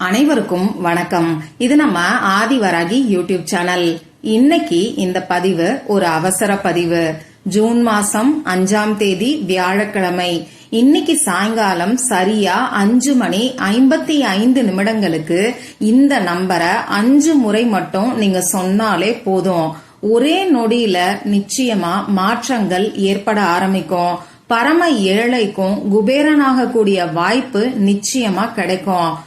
அனைவருக்கும் வணக்கம். இது நம்ம ஆதிவராகி யூடியூப் சேனல். இன்னைக்கு இந்த பதிவு ஒரு அவசர பதிவு. ஜூன் மாசம் அஞ்சாம் தேதி வியாழக்கிழமை. இன்னைக்கு சாயங்காலம் சரியா அஞ்சு மணி ஐம்பத்தி ஐந்து நிமிடங்களுக்கு இந்த நம்பரை அஞ்சு முறை மட்டும் நீங்க சொன்னாலே போதும். ஒரே நொடியில நிச்சயமா மாற்றங்கள் ஏற்பட ஆரம்பிக்கும். பரம ஏழைக்கும் குபேரனாக கூடிய வாய்ப்பு நிச்சயமா கிடைக்கும்.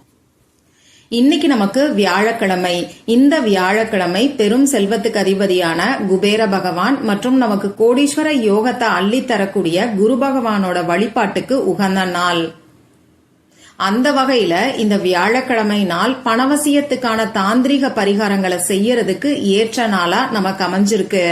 இன்னைக்கு நமக்கு வியாழக்கிழமை. இந்த வியாழக்கிழமை பெரும் செல்வத்துக்கு அதிபதியான குபேர பகவான் மற்றும் நமக்கு கோடீஸ்வர யோகத்தை அள்ளி தரக்கூடிய குரு பகவானோட வழிபாட்டுக்கு உகந்த நாள். அந்த வகையில இந்த வியாழக்கிழமை நாள் பணவசியத்துக்கான தாந்திரிக பரிகாரங்களை செய்யறதுக்கு ஏற்ற நாளா நமக்கு அமைஞ்சிருக்கு.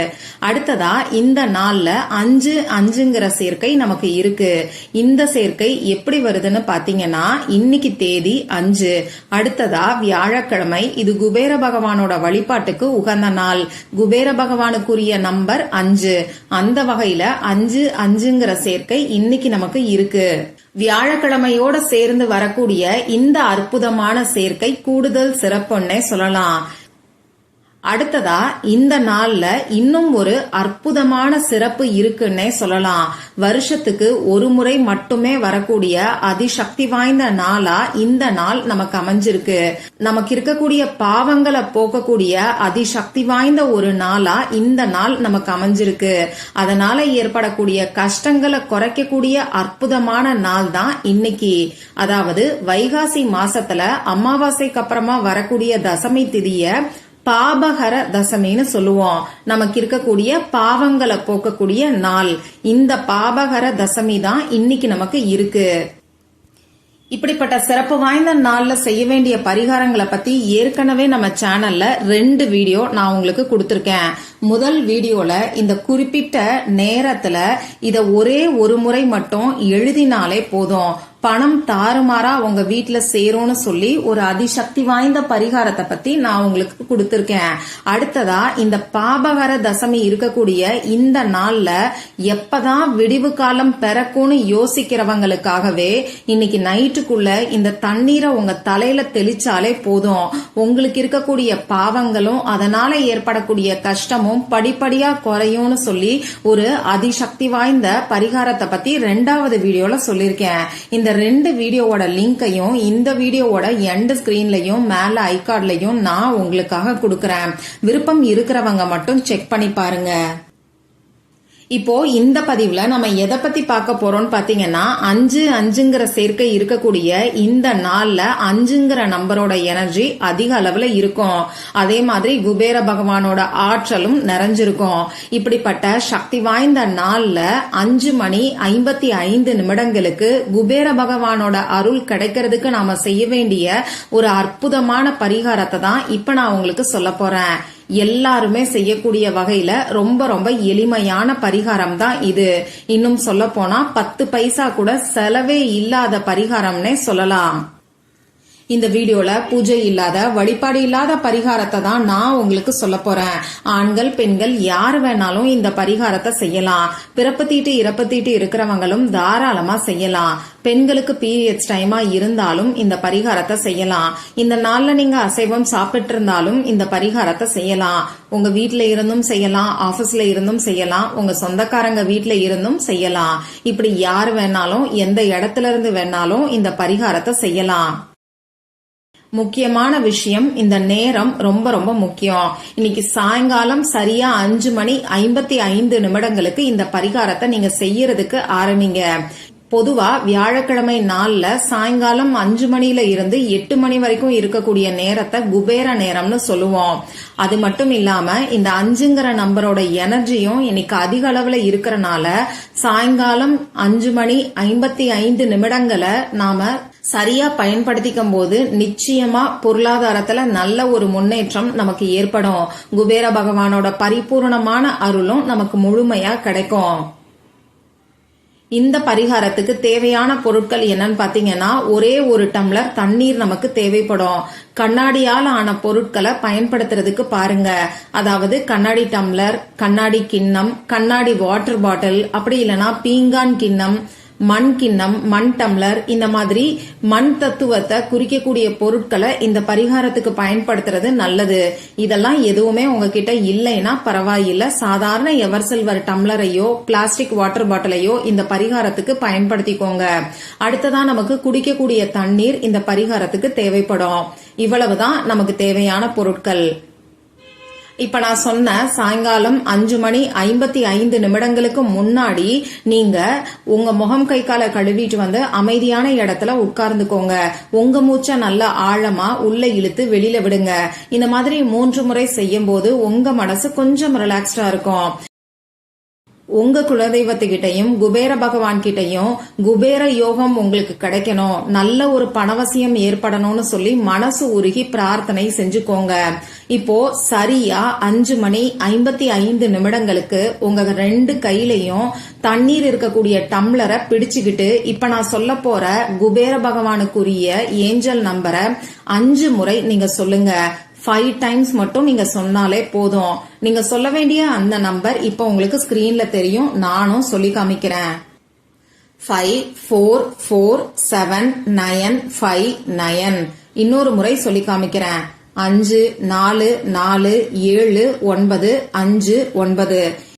அடுத்ததா இந்த நாள்ல அஞ்சு அஞ்சுங்கிற சேர்க்கை நமக்கு இருக்கு. இந்த சேர்க்கை எப்படி வருதுன்னு பாத்தீங்கன்னா இன்னைக்கு தேதி அஞ்சு. அடுத்ததா வியாழக்கிழமை இது குபேர பகவானோட வழிபாட்டுக்கு உகந்த நாள். குபேர பகவானுக்குரிய நம்பர் அஞ்சு. அந்த வகையில அஞ்சு அஞ்சுங்கிற சேர்க்கை இன்னைக்கு நமக்கு இருக்கு. வியாழக்கிழமையோட சேர்ந்து வரக்கூடிய இந்த அற்புதமான சேர்க்கை கூடுதல் சிறப்புன்னே சொல்லலாம். அடுத்ததா இந்த நாள்ல இன்னும் ஒரு அற்புதமான சிறப்பு இருக்குன்னே சொல்லலாம். வருஷத்துக்கு ஒரு முறை மட்டுமே வரக்கூடிய அதிசக்தி வாய்ந்த நாளா இந்த நாள் நமக்கு அமைஞ்சிருக்கு. நமக்கு இருக்கக்கூடிய பாவங்களை போக்கக்கூடிய அதிசக்தி வாய்ந்த ஒரு நாளா இந்த நாள் நமக்கு அமைஞ்சிருக்கு. அதனால ஏற்படக்கூடிய கஷ்டங்களை குறைக்கக்கூடிய அற்புதமான நாள் தான் இன்னைக்கு. அதாவது வைகாசி மாசத்துல அமாவாசைக்கு அப்புறமா வரக்கூடிய தசமி திதிய பாபகர தசமின்னு சொல்லுவோம். நமக்கு இருக்கக்கூடிய பாவங்களை போக்கக்கூடிய நாள். இந்த பாபகர தசமி தான் இன்னைக்கு நமக்கு இருக்கு. இப்படிப்பட்ட சிறப்பு வாய்ந்த நாள்ல செய்ய வேண்டிய பரிகாரங்களை பத்தி ஏற்கனவே நம்ம சேனல்ல ரெண்டு வீடியோ நான் உங்களுக்கு கொடுத்துருக்கேன். முதல் வீடியோல இந்த குறிப்பிட்ட நேரத்துல இத ஒரே ஒரு முறை மட்டும் எழுதினாலே போதும். பணம் தாறுமாறா உங்க வீட்டுல சேரும்னு சொல்லி ஒரு அதிசக்தி வாய்ந்த பரிகாரத்தை பத்தி நான் உங்களுக்கு கொடுத்திருக்கேன். அடுத்ததா இந்த பாபகர தசமி இருக்கக்கூடிய இந்த நாள்ல எப்பதான் விடிவு காலம் பிறக்கும்னு யோசிக்கிறவங்களுக்காகவே இன்னைக்கு நைட்டுக்குள்ள இந்த தண்ணீரை உங்க தலையில தெளிச்சாலே போதும். உங்களுக்கு இருக்கக்கூடிய பாவங்களும் அதனால ஏற்படக்கூடிய கஷ்டமும் படிப்படியா குறையும்னு சொல்லி ஒரு அதிசக்தி வாய்ந்த பரிகாரத்தை பத்தி ரெண்டாவது வீடியோல சொல்லியிருக்கேன். இந்த ரெண்டு வீடியோவோட லிங்கையும் இந்த வீடியோவோட எண்ட் ஸ்கிரீன்லயும் மேல ஐகார்ட்லையும் நான் உங்களுக்காக கொடுக்குறேன். விருப்பம் இருக்கிறவங்க மட்டும் செக் பண்ணி பாருங்க. இப்போ இந்த பதிவுல நம்ம எதை பத்தி பார்க்க போறோம்னு பாத்தீங்கன்னா அஞ்சு அஞ்சுங்கிற சேர்க்கை இருக்கக்கூடிய இந்த நாள்ல அஞ்சுங்கிற நம்பரோட எனர்ஜி அதிக அளவுல இருக்கும். அதே மாதிரி குபேர பகவானோட ஆற்றலும் நிறைஞ்சிருக்கும். இப்படிப்பட்ட சக்தி வாய்ந்த நாள்ல அஞ்சு மணி ஐம்பத்தி ஐந்து நிமிடங்களுக்கு குபேர பகவானோட அருள் கிடைக்கிறதுக்கு நாம செய்ய வேண்டிய ஒரு அற்புதமான பரிகாரத்தை தான் இப்ப நான் உங்களுக்கு சொல்ல போறேன். எல்லாருமே செய்யக்கூடிய வகையில ரொம்ப ரொம்ப எளிமையான பரிகாரம் தான் இது. இன்னும் சொல்ல போனா பத்து பைசா கூட செலவே இல்லாத பரிகாரம்னே சொல்லலாம். இந்த வீடியோல பூஜை இல்லாத வழிபாடு இல்லாத பரிகாரத்தை தான் நான் உங்களுக்கு சொல்ல போறேன். ஆண்கள் பெண்கள் யார் வேணாலும் இந்த பரிகாரத்தை செய்யலாம். பிறப்பு தீட்டு இறப்பு தீட்டு இருக்கிறவங்களும் தாராளமா செய்யலாம். பெண்களுக்கு பீரியட்ஸ் டைமா இருந்தாலும் இந்த பரிகாரத்தை செய்யலாம். இந்த நாள்ல நீங்க அசைவம் சாப்பிட்டு இருந்தாலும் இந்த பரிகாரத்தை செய்யலாம். உங்க வீட்ல இருந்தும் செய்யலாம் ஆபீஸ்ல இருந்தும் செய்யலாம் உங்க சொந்தக்காரங்க வீட்ல இருந்தும் செய்யலாம். இப்படி யார் வேணாலும் எந்த இடத்துல இருந்து வேணாலும் இந்த பரிகாரத்தை செய்யலாம். முக்கியமான விஷயம் இந்த நேரம் ரொம்ப ரொம்ப முக்கியம். இன்னைக்கு சாயங்காலம் சரியா அஞ்சு மணி ஐம்பத்தி ஐந்து நிமிடங்களுக்கு இந்த பரிகாரத்தை நீங்க செய்யறதுக்கு ஆரம்பிங்க. பொதுவா வியாழக்கிழமை நாள்ல சாயங்காலம் அஞ்சு மணில இருந்து எட்டு மணி வரைக்கும் இருக்கக்கூடிய நேரத்தை குபேர நேரம்னு சொல்லுவோம். அது மட்டும் இல்லாம இந்த அஞ்சுங்கிற நம்பரோட எனர்ஜியும் இன்னைக்கு அதிக அளவுல இருக்கிறனால சாயங்காலம் அஞ்சு மணி ஐம்பத்தி ஐந்து நிமிடங்களை நாம சரியா பயன்படுத்திக்கும் போது நிச்சயமா பொருளாதாரத்துல நல்ல ஒரு முன்னேற்றம் நமக்கு ஏற்படும். குபேர பகவானோட பரிபூர்ணமான அருளும் நமக்கு முழுமையா கிடைக்கும். இந்த பரிகாரத்துக்கு தேவையான பொருட்கள் என்னன்னு பாத்தீங்கன்னா ஒரே ஒரு டம்ளர் தண்ணீர் நமக்கு தேவைப்படும். கண்ணாடியால் ஆன பொருட்களை பயன்படுத்துறதுக்கு பாருங்க. அதாவது கண்ணாடி டம்ளர் கண்ணாடி கிண்ணம் கண்ணாடி வாட்டர் பாட்டில் அப்படி இல்லைன்னா பீங்கான் கிண்ணம் மண் கிண்ணம் மண் டம்ளர் இந்த மாதிரி மண் தத்துவத்தை குறிக்கக்கூடிய பொருட்களை இந்த பரிகாரத்துக்கு பயன்படுத்துறது நல்லது. இதெல்லாம் எதுவுமே உங்ககிட்ட இல்லைன்னா பரவாயில்ல. சாதாரண எவர் சில்வர் டம்ளரையோ பிளாஸ்டிக் வாட்டர் பாட்டிலையோ இந்த பரிகாரத்துக்கு பயன்படுத்திக்கோங்க. அடுத்ததா நமக்கு குடிக்கக்கூடிய தண்ணீர் இந்த பரிகாரத்துக்கு தேவைப்படும். இவ்வளவுதான் நமக்கு தேவையான பொருட்கள். இப்ப நான் சொன்ன சாயங்காலம் அஞ்சு மணி ஐம்பத்தி ஐந்து நிமிடங்களுக்கு முன்னாடி நீங்க உங்க முகம் கை காலை கழுவிட்டு வந்து அமைதியான இடத்துல உட்கார்ந்துக்கோங்க. உங்க மூச்சை நல்லா ஆழமா உள்ள இழுத்து வெளியில விடுங்க. இந்த மாதிரி மூன்று முறை செய்யும் போது உங்க மனசு கொஞ்சம் ரிலாக்ஸ்டா இருக்கும். உங்க குலதெய்வத்துக்கிட்டையும் குபேர பகவான் கிட்டையும் குபேர யோகம் உங்களுக்கு கிடைக்கணும். நல்ல ஒரு பணவசியம் ஏற்படணும்னு சொல்லி மனசு உருகி பிரார்த்தனை செஞ்சுக்கோங்க. இப்போ சரியா அஞ்சு மணி ஐம்பத்தி ஐந்து நிமிடங்களுக்கு உங்க ரெண்டு கையிலையும் தண்ணீர் இருக்கக்கூடிய டம்ளரை பிடிச்சுக்கிட்டு இப்ப நான் சொல்ல போற குபேர பகவானுக்குரிய ஏஞ்சல் நம்பரை அஞ்சு முறை நீங்க சொல்லுங்க. ஃபைவ் டைம்ஸ் மட்டும் நீங்க சொன்னாலே போதும். நீங்க சொல்ல வேண்டிய அந்த நம்பர் இப்போ உங்களுக்கு ஸ்கிரீன்ல தெரியும். நானும் சொல்லி காமிக்கிறேன். Five four four seven nine five nine இன்னொரு முறை சொல்லி காமிக்கிறேன். அஞ்சு நாலு நாலு ஏழு ஒன்பது அஞ்சு ஒன்பது.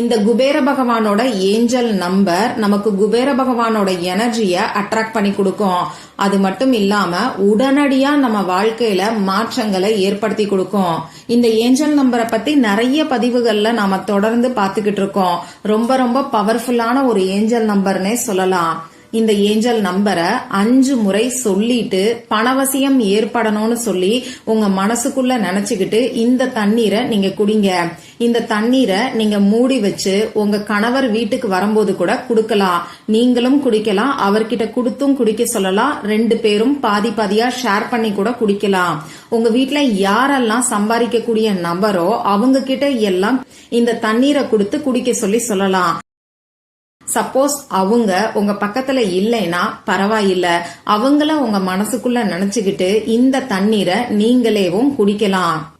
இந்த குபேர பகவானோட ஏஞ்சல் நம்பர் நமக்கு குபேர பகவானோட எனர்ஜிய அட்ராக்ட் பண்ணி கொடுக்கும். அது மட்டும் இல்லாம உடனடியா நம்ம வாழ்க்கையில மாற்றங்களை ஏற்படுத்தி கொடுக்கும். இந்த ஏஞ்சல் நம்பரை பத்தி நிறைய பதிவுகள்ல நாம தொடர்ந்து பாத்துக்கிட்டு இருக்கோம். ரொம்ப ரொம்ப பவர்ஃபுல்லான ஒரு ஏஞ்சல் நம்பர்னே சொல்லலாம். இந்த ஏஞ்சல் நம்பரை அஞ்சு முறை சொல்லிட்டு பணவசியம் ஏற்படணும்னு சொல்லி உங்க மனசுக்குள்ள நினைச்சுக்கிட்டு இந்த தண்ணீரை நீங்க குடிங்க. இந்த தண்ணீரை நீங்க மூடி வச்சு உங்க கணவர் வீட்டுக்கு வரும்போது கூட குடுக்கலாம். நீங்களும் குடிக்கலாம். அவர்கிட்ட கொடுத்தும் குடிக்க சொல்லலாம். ரெண்டு பேரும் பாதி பாதியா ஷேர் பண்ணி கூட குடிக்கலாம். உங்க வீட்டுல யாரெல்லாம் சம்பாதிக்கக்கூடிய நபரோ அவங்க கிட்ட எல்லாம் இந்த தண்ணீரை கொடுத்து குடிக்க சொல்லி சொல்லலாம். சப்போஸ் அவங்க உங்க பக்கத்துல இல்லைன்னா பரவாயில்ல. அவங்கள உங்க மனசுக்குள்ள நினைச்சுக்கிட்டு இந்த தண்ணீரை நீங்களேவும் குடிக்கலாம்.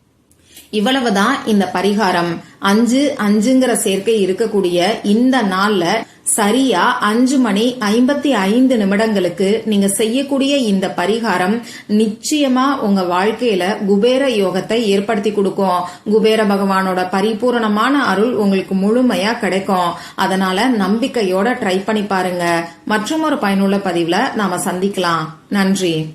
இவ்வளவுதான் இந்த பரிகாரம். அஞ்சு அஞ்சுங்கிற சேர்க்கை இருக்கக்கூடிய இந்த நாள்ல சரியா அஞ்சு மணி ஐம்பத்தி ஐந்து நிமிடங்களுக்கு நீங்க செய்யக்கூடிய இந்த பரிகாரம் நிச்சயமா உங்க வாழ்க்கையில குபேர யோகத்தை ஏற்படுத்தி கொடுக்கும். குபேர பகவானோட பரிபூரணமான அருள் உங்களுக்கு முழுமையா கிடைக்கும். அதனால நம்பிக்கையோட ட்ரை பண்ணி பாருங்க. மற்றும் ஒரு பயனுள்ள பதிவுல நாம சந்திக்கலாம். நன்றி.